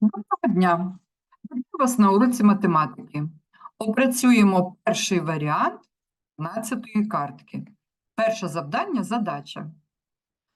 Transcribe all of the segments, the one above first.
Доброго дня! Вітаю вас на уроці математики. Опрацюємо перший варіант 12-ї картки. Перше завдання – задача.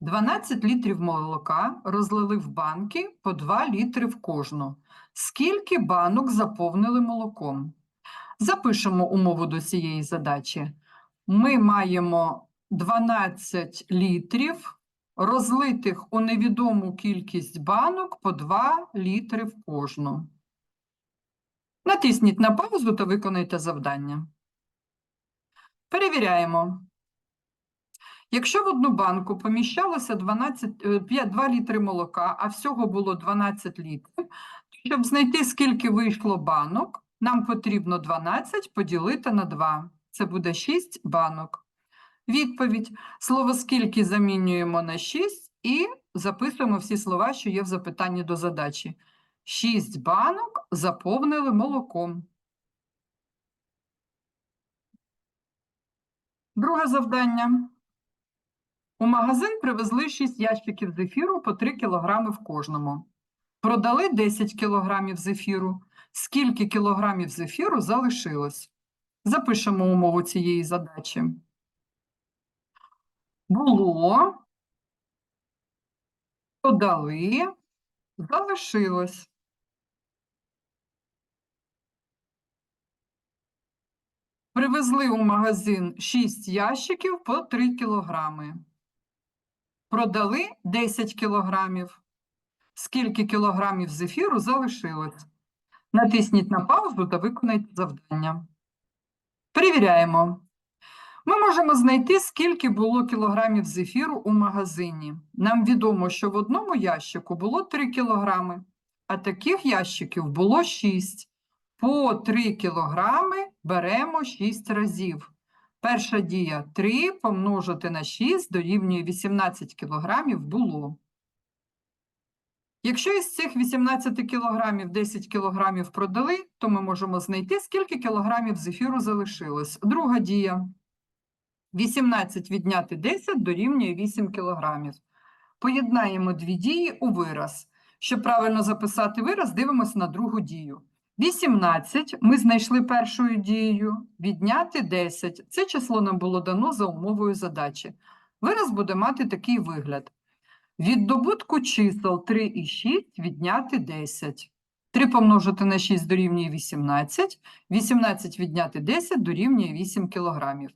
12 літрів молока розлили в банки по 2 літри в кожну. Скільки банок заповнили молоком? Запишемо умову до цієї задачі. Ми маємо 12 літрів розлитих у невідому кількість банок по 2 літри в кожну. Натисніть на паузу та виконайте завдання. Перевіряємо. Якщо в одну банку поміщалося 12, е, 5, 2 літри молока, а всього було 12 літрів, то щоб знайти, скільки вийшло банок, нам потрібно 12 поділити на 2. Це буде 6 банок. Відповідь. Слово «скільки» замінюємо на 6 і записуємо всі слова, що є в запитанні до задачі. 6 банок заповнили молоком. Друге завдання. У магазин привезли 6 ящиків зефіру по 3 кг в кожному. Продали 10 кг зефіру. Скільки кілограмів зефіру залишилось? Запишемо умову цієї задачі. Було, подали, залишилось. Привезли у магазин 6 ящиків по 3 кілограми. Продали 10 кілограмів. Скільки кілограмів зефіру залишилось? Натисніть на паузу та виконайте завдання. Перевіряємо. Ми можемо знайти, скільки було кілограмів зефіру у магазині. Нам відомо, що в одному ящику було 3 кілограми, а таких ящиків було 6. По 3 кілограми беремо 6 разів. Перша дія 3 помножити на 6 дорівнює 18 кілограмів було. Якщо із цих 18 кілограмів 10 кілограмів продали, то ми можемо знайти, скільки кілограмів зефіру залишилось. Друга дія. 18 відняти 10 дорівнює 8 кілограмів. Поєднаємо дві дії у вираз. Щоб правильно записати вираз, дивимося на другу дію. 18 ми знайшли першою дією, відняти 10. Це число нам було дано за умовою задачі. Вираз буде мати такий вигляд. Від добутку чисел 3 і 6 відняти 10. 3 помножити на 6 дорівнює 18, 18 відняти 10 дорівнює 8 кілограмів.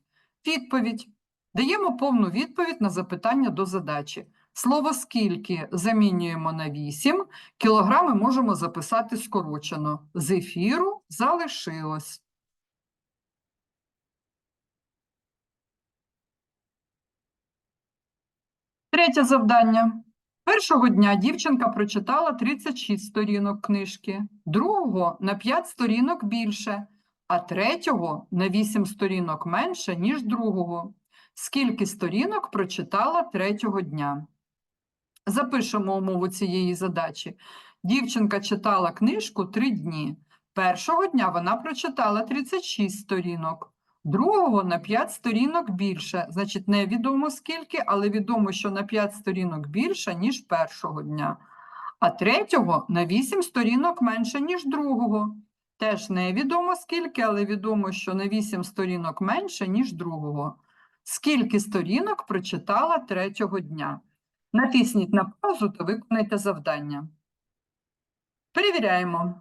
Відповідь. Даємо повну відповідь на запитання до задачі. Слово «скільки» замінюємо на 8, кілограми можемо записати скорочено. Зефіру залишилось. Третє завдання. Першого дня дівчинка прочитала 36 сторінок книжки, другого на 5 сторінок більше, а третього на 8 сторінок менше, ніж другого. Скільки сторінок прочитала третього дня? Запишемо умову цієї задачі. Дівчинка читала книжку 3 дні. Першого дня вона прочитала 36 сторінок, другого на 5 сторінок більше. Значить, невідомо скільки, але відомо, що на 5 сторінок більше, ніж першого дня. А третього на 8 сторінок менше, ніж другого. Теж невідомо скільки, але відомо, що на 8 сторінок менше, ніж другого. Скільки сторінок прочитала третього дня? Натисніть на паузу та виконайте завдання. Перевіряємо.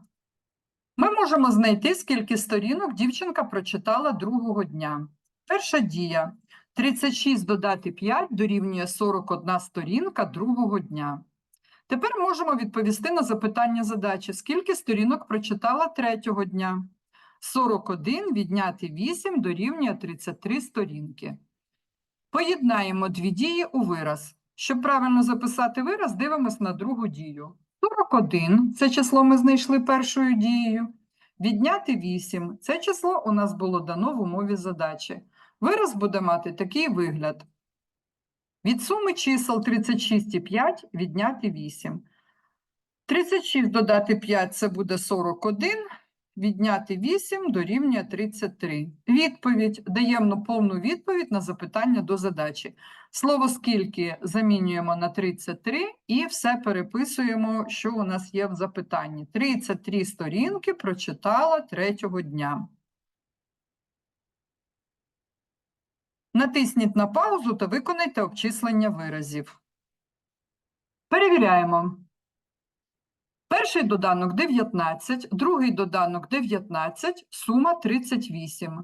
Ми можемо знайти, скільки сторінок дівчинка прочитала другого дня. Перша дія. 36 додати 5 дорівнює 41 сторінка другого дня. Тепер можемо відповісти на запитання задачі. Скільки сторінок прочитала третього дня? 41 відняти 8 дорівнює 33 сторінки. Поєднаємо дві дії у вираз. Щоб правильно записати вираз, дивимось на другу дію. 41 – це число ми знайшли першою дією. Відняти 8 – це число у нас було дано в умові задачі. Вираз буде мати такий вигляд. Від суми чисел 36 і 5 відняти 8. 36 додати 5 – це буде 41. відняти 8 дорівнює 33. Відповідь. Даємо повну відповідь на запитання до задачі. Слово скільки замінюємо на 33 і все переписуємо, що у нас є в запитанні. 33 сторінки прочитала третього дня. Натисніть на паузу та виконайте обчислення виразів. Перевіряємо. Перший доданок 19, другий доданок 19, сума 38.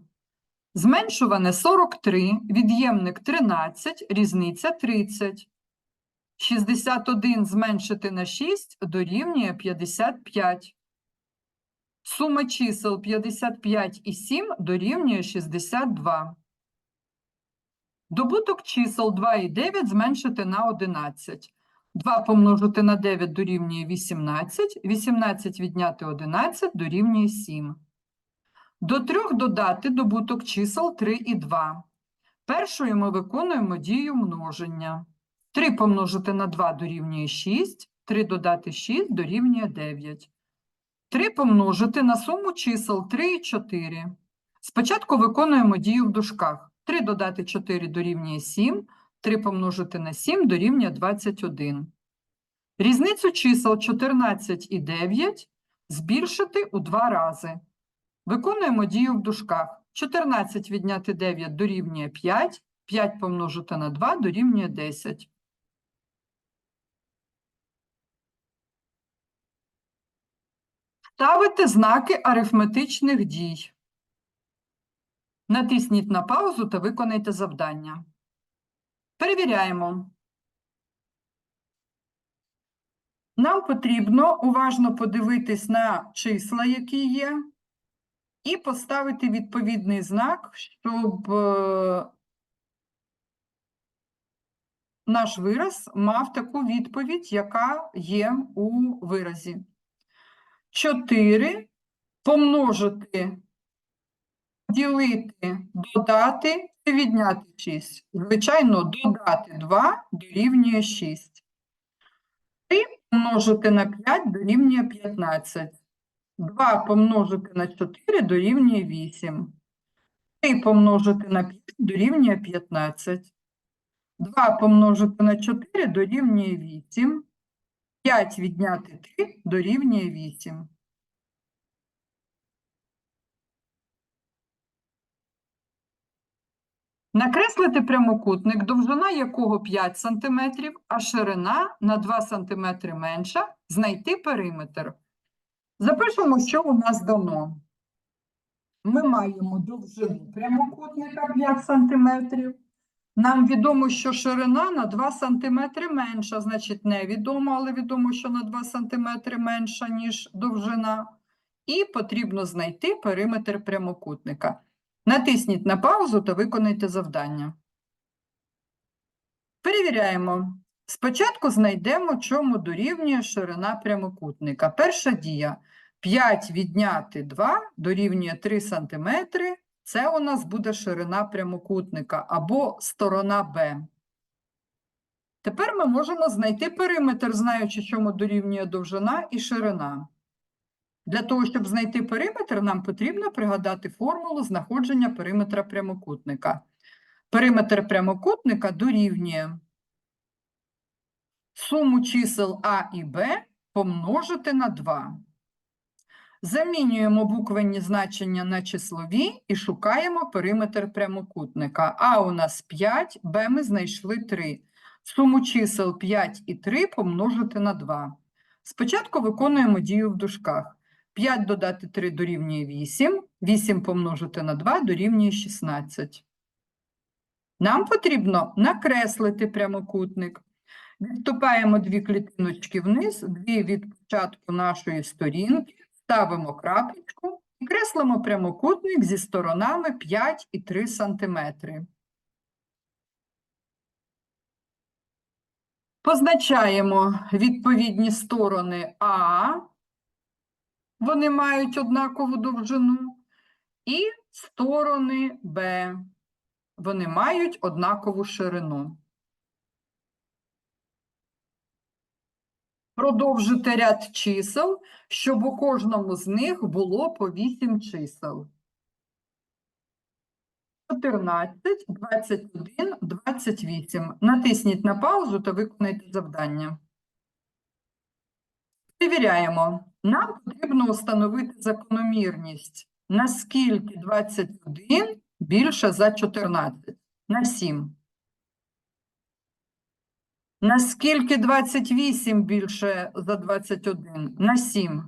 Зменшуване 43, від'ємник 13, різниця 30. 61 зменшити на 6 дорівнює 55. Сума чисел 55 і 7 дорівнює 62. Добуток чисел 2 і 9 зменшити на 11. 2 помножити на 9 дорівнює 18, 18 відняти 11 дорівнює 7. До 3 додати добуток чисел 3 і 2. Першою ми виконуємо дію множення. 3 помножити на 2 дорівнює 6, 3 додати 6 дорівнює 9. 3 помножити на суму чисел 3 і 4. Спочатку виконуємо дію в дужках. 3 додати 4 дорівнює 7, 3 помножити на 7 дорівнює 21. Різницю чисел 14 і 9 збільшити у два рази. Виконуємо дію в дужках. 14 відняти 9 дорівнює 5, 5 помножити на 2 дорівнює 10. Ставити знаки арифметичних дій. Натисніть на паузу та виконайте завдання. Перевіряємо. Нам потрібно уважно подивитись на числа, які є, і поставити відповідний знак, щоб е, наш вираз мав таку відповідь, яка є у виразі. 4 помножити, ділити, додати і відняти 6. Звичайно, додати 2 дорівнює 6. 3 помножити на 5 дорівнює 15. 2 помножити на 4 дорівнює 8. 3 помножити на 5 дорівнює 15. 2 помножити на 4 дорівнює 8. 5 відняти 3 дорівнює 8. Накреслити прямокутник, довжина якого 5 см, а ширина на 2 см менша, знайти периметр. Запишемо, що у нас дано. Ми маємо довжину прямокутника 5 см. Нам відомо, що ширина на 2 см менша, значить невідомо, але відомо, що на 2 см менша, ніж довжина. І потрібно знайти периметр прямокутника. Натисніть на паузу та виконайте завдання. Перевіряємо. Спочатку знайдемо, чому дорівнює ширина прямокутника. Перша дія. 5 відняти 2 дорівнює 3 см. Це у нас буде ширина прямокутника або сторона Б. Тепер ми можемо знайти периметр, знаючи, чому дорівнює довжина і ширина. Для того, щоб знайти периметр, нам потрібно пригадати формулу знаходження периметра прямокутника. Периметр прямокутника дорівнює суму чисел А і Б помножити на 2. Замінюємо буквенні значення на числові і шукаємо периметр прямокутника. А у нас 5, Б ми знайшли 3. Суму чисел 5 і 3 помножити на 2. Спочатку виконуємо дію в дужках. 5 додати 3 дорівнює 8, 8 помножити на 2 дорівнює 16. Нам потрібно накреслити прямокутник. Відступаємо дві клітиночки вниз, дві від початку нашої сторінки, ставимо крапочку і креслимо прямокутник зі сторонами 5 і 3 см. Позначаємо відповідні сторони А, вони мають однакову довжину, і сторони Б, вони мають однакову ширину. продовжити ряд чисел, щоб у кожному з них було по 8 чисел. 14, 21, 28. Натисніть на паузу та виконайте завдання. Перевіряємо. Нам потрібно встановити закономірність, наскільки 21 більше за 14, на 7. Наскільки 28 більше за 21? На 7.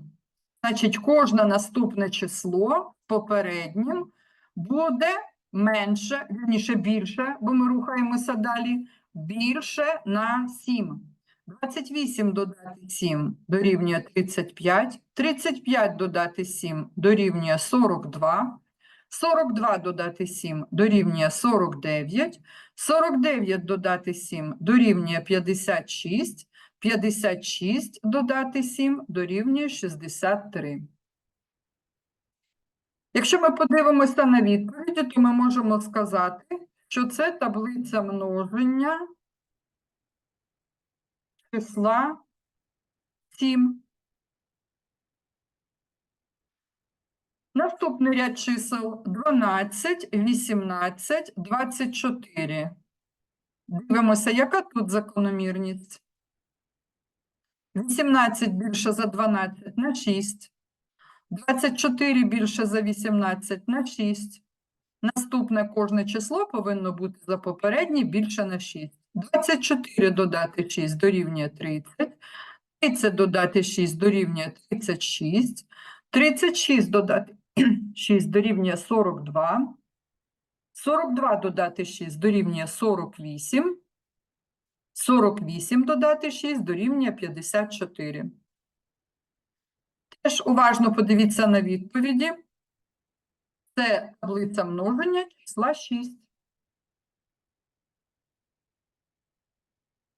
Значить, кожне наступне число попереднім буде менше, вірніше більше, бо ми рухаємося далі, більше на 7. 28 додати 7 дорівнює 35, 35 додати 7 дорівнює 42, 42 додати 7 дорівнює 49, 49 додати 7 дорівнює 56, 56 додати 7 дорівнює 63. Якщо ми подивимося на відповіді, то ми можемо сказати, що це таблиця множення числа 7. Наступний ряд чисел 12, 18, 24. Дивимося, яка тут закономірність? 18 більше за 12 на 6. 24 більше за 18 на 6. Наступне кожне число повинно бути за попереднє більше на 6. 24 додати 6 дорівнює 30. 30 додати 6 дорівнює 36. 36 додати 6 дорівнює 42. 42 додати 6 дорівнює 48. 48 додати 6 дорівнює 54. Теж уважно подивіться на відповіді. Це таблиця множення числа 6.